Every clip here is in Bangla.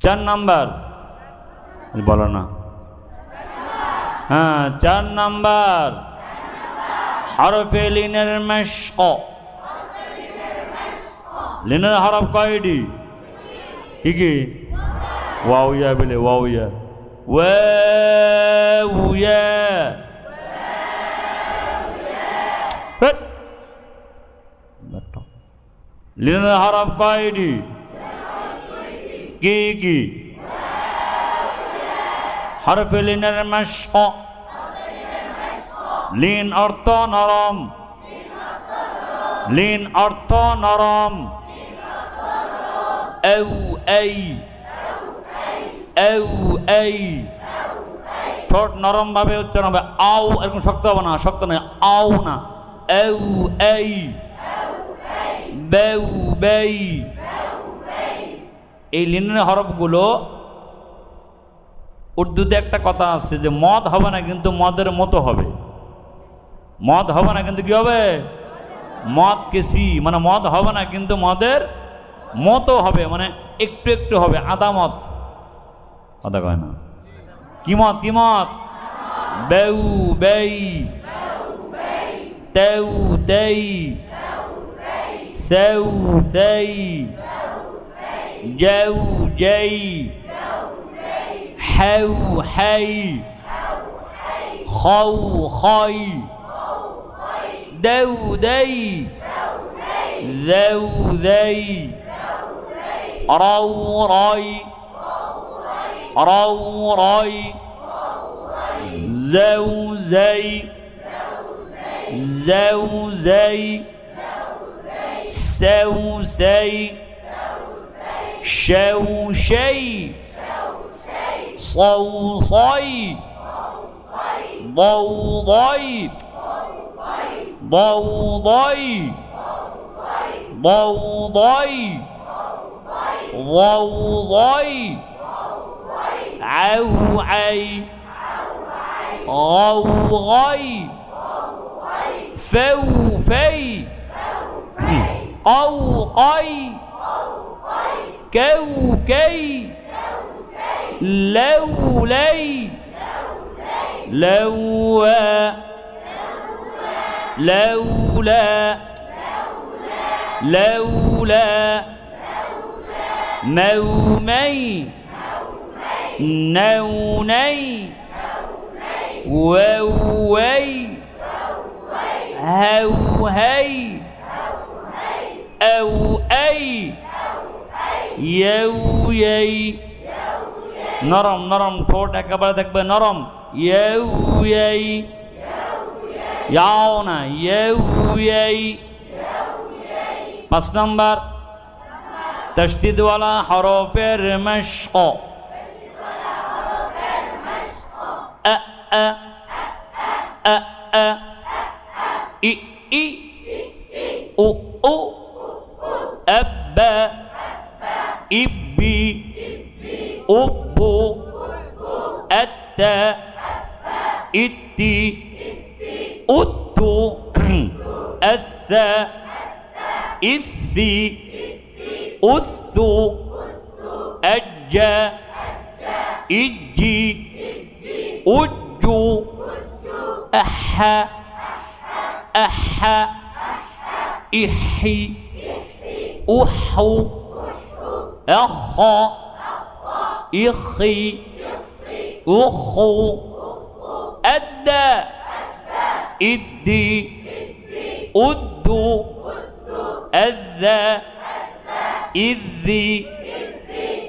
চার নাম্বার বলো না হ্যাঁ চার নাম্বার হরফে লিনের মেশক লিনের হরফ কয়টি কি কি ওয়াউয়া বলে ওয়াউয়া ওয়াউয়া হেট। লিনের হরফ কয়টি কি কি? হরফে লিনের মেশক। লিন অর্থ নরম। লিন অর্থ নরম। এউ, এই। এউ, এই। ঠোঁট নরম ভাবে উচ্চারণ হবে। আউ, এরকম শক্ত হবে না, শক্ত নয়। আউ না। এউ, এই। বেউ, বেই। এই লিনের হরফগুলো, উর্দুতে একটা কথা আছে যে মদ হবে না কিন্তু মদের মতো হবে। মদ হবে না কিন্তু কি হবে? মদ কেসি মানে মদ হবে না কিন্তু মদের মতো হবে মানে একটু একটু হবে আদা মত আদা কয় না। কি মত কি মত বেউ, বেই। তেউ, তেই। সেউ, সেই। جوجي حوحي خوخي دودي زو روري روري زوزي زوزي سوسي রৌ রই রৌ রই জেউ জেই জেউ জেই সেউ সেই كوكي. لولي. لوى لولا. لولا. مومي نوني. ووي. هوهي. أو أي. يويي নরম নরম ঠোঁট একেবারে দেখবে নরম ইয়েউ ইয়েই ইয়াও না ইয়েউ ইয়েই পাঁচ নম্বর তসদিদওয়ালা হরফের মশক আ আ আ আ ই ই উ উ আব্বা إبي أبو أتى إتي أتو أثى إثي أثو أجا إجي أجو أحا أحا إحي أحو. أخ إخي أخو أدى إدي أد أذى إذي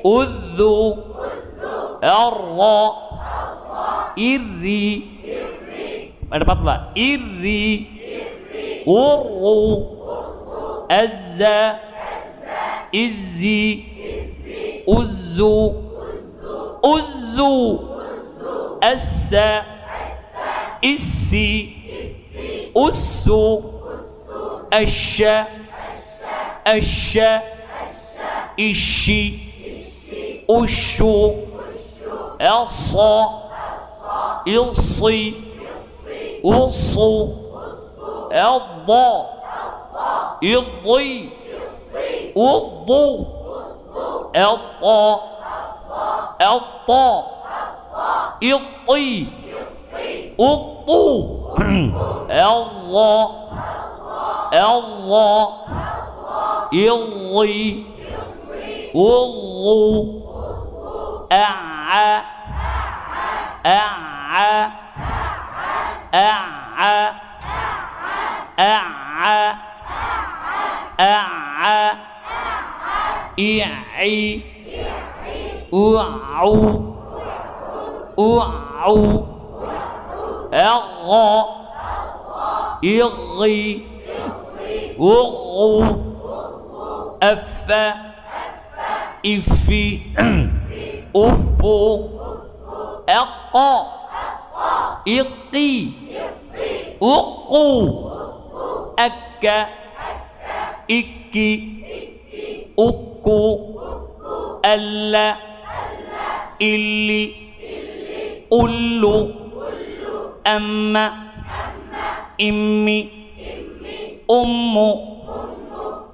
أذو أرى إري أنا بطلع. إري أرو أزى إزي إزي أزو. أزو. أس إسي. أسو. أش أشا. إشي. أشو. أصا. إصي. أصو. الضا الضي الضو الطا الطاء الطي الطو الله الله يضي والله أعى أعى أعى أعى أعى إعي أوعو أوعو أغى يغي وغو أفا إفي أفو أقى إقي أقو أكا إكي أكو ألا. إلي. أولو أما. إمي. أم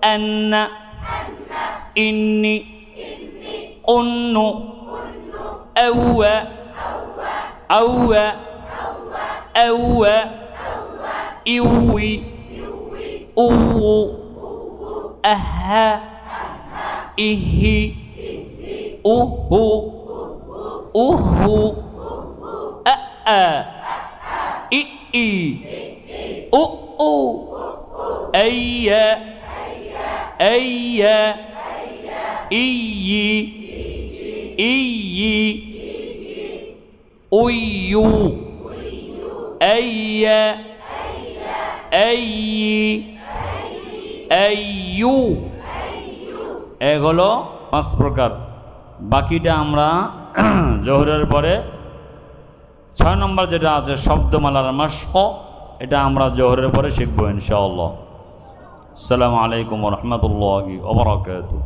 أن إني. قن أوى أوى أوى إوي. أو أها. إهي أهو أهو أأ إئي أؤو أي أي إي إي أيو أي أي এক হলো পাঁচ প্রকার। বাকিটা আমরা জোহরের পরে ছয় নম্বর যেটা আছে, শব্দমালার মাস্ক এটা আমরা জোহরের পরে শিখব ইনশাআল্লাহ। আসসালামু আলাইকুম রহমতুল্লাহ ওবরাকাতু